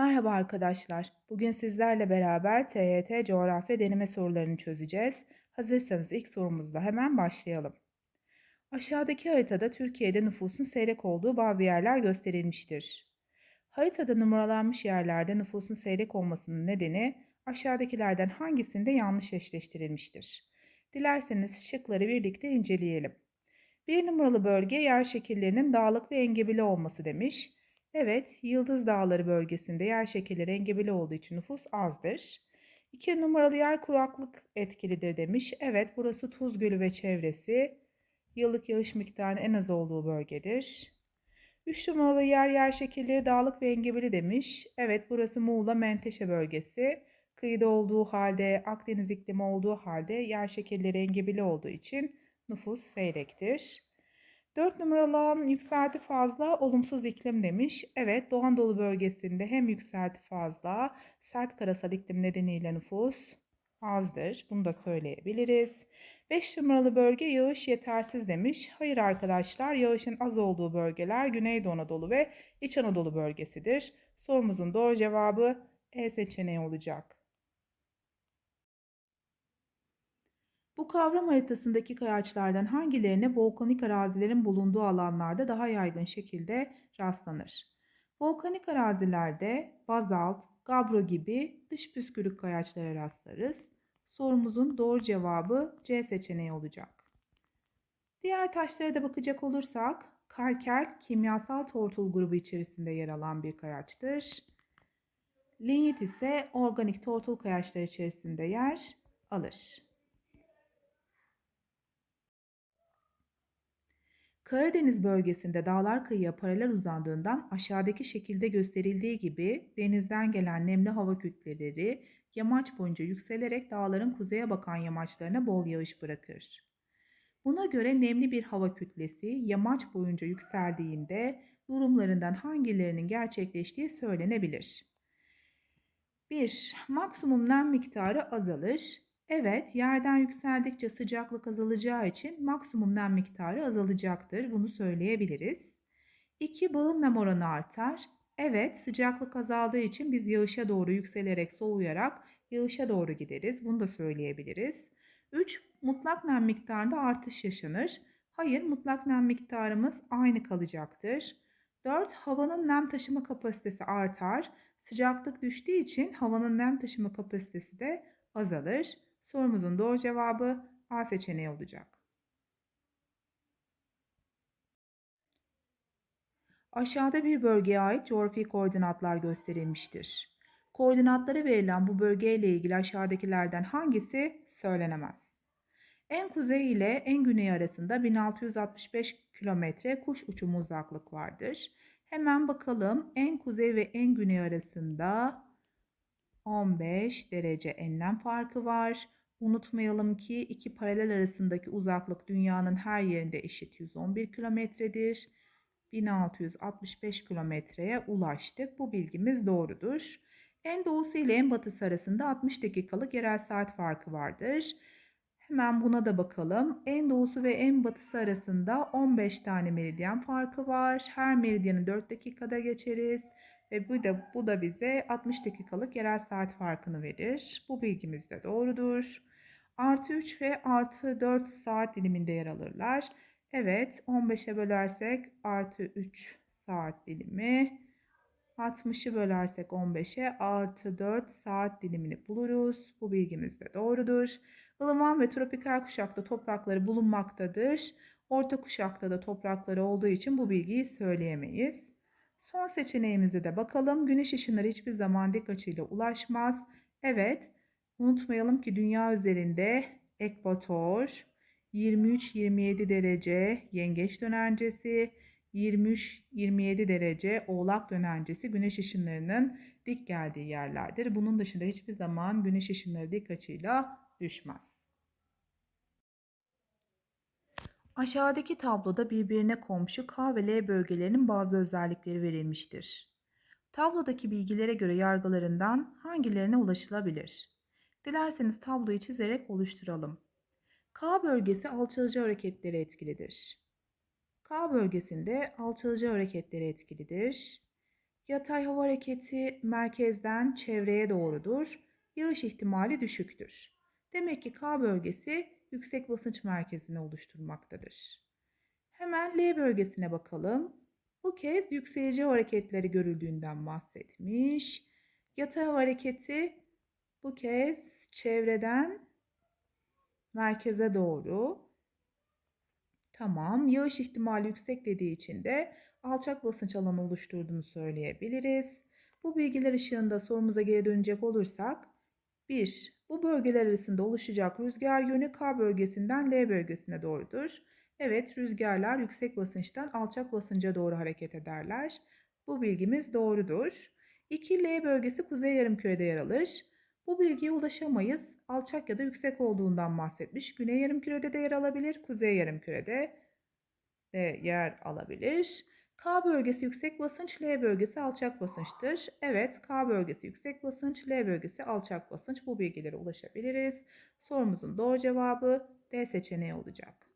Merhaba arkadaşlar. Bugün sizlerle beraber TYT coğrafya deneme sorularını çözeceğiz. Hazırsanız ilk sorumuzla hemen başlayalım. Aşağıdaki haritada Türkiye'de nüfusun seyrek olduğu bazı yerler gösterilmiştir. Haritada numaralanmış yerlerde nüfusun seyrek olmasının nedeni aşağıdakilerden hangisinde yanlış eşleştirilmiştir? Dilerseniz şıkları birlikte inceleyelim. Bir numaralı bölge yer şekillerinin dağlık ve engebeli olması demiş. Evet, Yıldız Dağları bölgesinde yer şekilleri engebeli olduğu için nüfus azdır. 2 numaralı yer kuraklık etkilidir demiş. Evet, burası Tuz Gölü ve çevresi. Yıllık yağış miktarının en az olduğu bölgedir. 3 numaralı yer yer şekilleri dağlık ve engebeli demiş. Evet, burası Muğla Menteşe bölgesi. Kıyıda olduğu halde, Akdeniz iklimi olduğu halde yer şekilleri engebeli olduğu için nüfus seyrektir. 4 numaralı alan yükselti fazla, olumsuz iklim demiş. Evet, Doğu Anadolu bölgesinde hem yükselti fazla, sert karasal iklim nedeniyle nüfus azdır. Bunu da söyleyebiliriz. 5 numaralı bölge yağış yetersiz demiş. Hayır arkadaşlar, yağışın az olduğu bölgeler Güneydoğu Anadolu ve İç Anadolu bölgesidir. Sorumuzun doğru cevabı E seçeneği olacak. Bu kavram haritasındaki kayaçlardan hangilerine volkanik arazilerin bulunduğu alanlarda daha yaygın şekilde rastlanır? Volkanik arazilerde bazalt, gabro gibi dış püskürük kayaçlara rastlarız. Sorumuzun doğru cevabı C seçeneği olacak. Diğer taşlara da bakacak olursak kalker kimyasal tortul grubu içerisinde yer alan bir kayaçtır. Linyit ise organik tortul kayaçlar içerisinde yer alır. Karadeniz bölgesinde dağlar kıyıya paralel uzandığından aşağıdaki şekilde gösterildiği gibi denizden gelen nemli hava kütleleri yamaç boyunca yükselerek dağların kuzeye bakan yamaçlarına bol yağış bırakır. Buna göre nemli bir hava kütlesi yamaç boyunca yükseldiğinde durumlarından hangilerinin gerçekleştiği söylenebilir. 1. Maksimum nem miktarı azalır. Evet, yerden yükseldikçe sıcaklık azalacağı için maksimum nem miktarı azalacaktır. Bunu söyleyebiliriz. 2. Bağım nem oranı artar. Evet, sıcaklık azaldığı için biz yağışa doğru yükselerek soğuyarak yağışa doğru gideriz. Bunu da söyleyebiliriz. 3. Mutlak nem miktarında artış yaşanır. Hayır, mutlak nem miktarımız aynı kalacaktır. 4. Havanın nem taşıma kapasitesi artar. Sıcaklık düştüğü için havanın nem taşıma kapasitesi de azalır. Sorumuzun doğru cevabı A seçeneği olacak. Aşağıda bir bölgeye ait coğrafi koordinatlar gösterilmiştir. Koordinatları verilen bu bölgeyle ilgili aşağıdakilerden hangisi söylenemez? En kuzey ile en güney arasında 1665 kilometre kuş uçumu uzaklık vardır. Hemen bakalım en kuzey ve en güney arasında 15 derece enlem farkı var. Unutmayalım ki iki paralel arasındaki uzaklık dünyanın her yerinde eşit 111 kilometredir. 1665 kilometreye ulaştık. Bu bilgimiz doğrudur. En doğusu ile en batısı arasında 60 dakikalık yerel saat farkı vardır. Hemen buna da bakalım. En doğusu ve en batısı arasında 15 tane meridyen farkı var. Her meridyanı 4 dakikada geçeriz. Ve bu da, bu da bize 60 dakikalık yerel saat farkını verir. Bu bilgimiz de doğrudur. Artı 3 ve artı 4 saat diliminde yer alırlar. Evet 15'e bölersek artı 3 saat dilimi. 60'ı bölersek 15'e artı 4 saat dilimini buluruz. Bu bilgimiz de doğrudur. Ilıman ve tropikal kuşakta toprakları bulunmaktadır. Orta kuşakta da toprakları olduğu için bu bilgiyi söyleyemeyiz. Son seçeneğimize de bakalım. Güneş ışınları hiçbir zaman dik açıyla ulaşmaz. Evet, unutmayalım ki dünya üzerinde ekvator, 23-27 derece yengeç dönencesi, 23-27 derece oğlak dönencesi güneş ışınlarının dik geldiği yerlerdir. Bunun dışında hiçbir zaman güneş ışınları dik açıyla düşmez. Aşağıdaki tabloda birbirine komşu K ve L bölgelerinin bazı özellikleri verilmiştir. Tablodaki bilgilere göre yargılarından hangilerine ulaşılabilir? Dilerseniz tabloyu çizerek oluşturalım. K bölgesi alçalıcı hareketleri etkilidir. K bölgesinde alçalıcı hareketleri etkilidir. Yatay hava hareketi merkezden çevreye doğrudur. Yağış ihtimali düşüktür. Demek ki K bölgesi yüksek basınç merkezini oluşturmaktadır. Hemen L bölgesine bakalım. Bu kez yükselici hareketleri görüldüğünden bahsetmiş. Hava hareketi bu kez çevreden merkeze doğru. Tamam, yağış ihtimali yüksek dediği için de alçak basınç alanı oluşturduğunu söyleyebiliriz. Bu bilgiler ışığında sorumuza geri dönecek olursak 1. Bu bölgeler arasında oluşacak rüzgar yönü K bölgesinden L bölgesine doğrudur. Evet, rüzgarlar yüksek basınçtan alçak basınca doğru hareket ederler. Bu bilgimiz doğrudur. 2. L bölgesi kuzey yarımkürede yer alır. Bu bilgiye ulaşamayız. Alçak ya da yüksek olduğundan bahsetmiş. Güney yarımkürede de yer alabilir, kuzey yarımkürede de yer alabilir. K bölgesi yüksek basınç, L bölgesi alçak basınçtır. Evet, K bölgesi yüksek basınç, L bölgesi alçak basınç. Bu bilgilere ulaşabiliriz. Sorumuzun doğru cevabı D seçeneği olacak.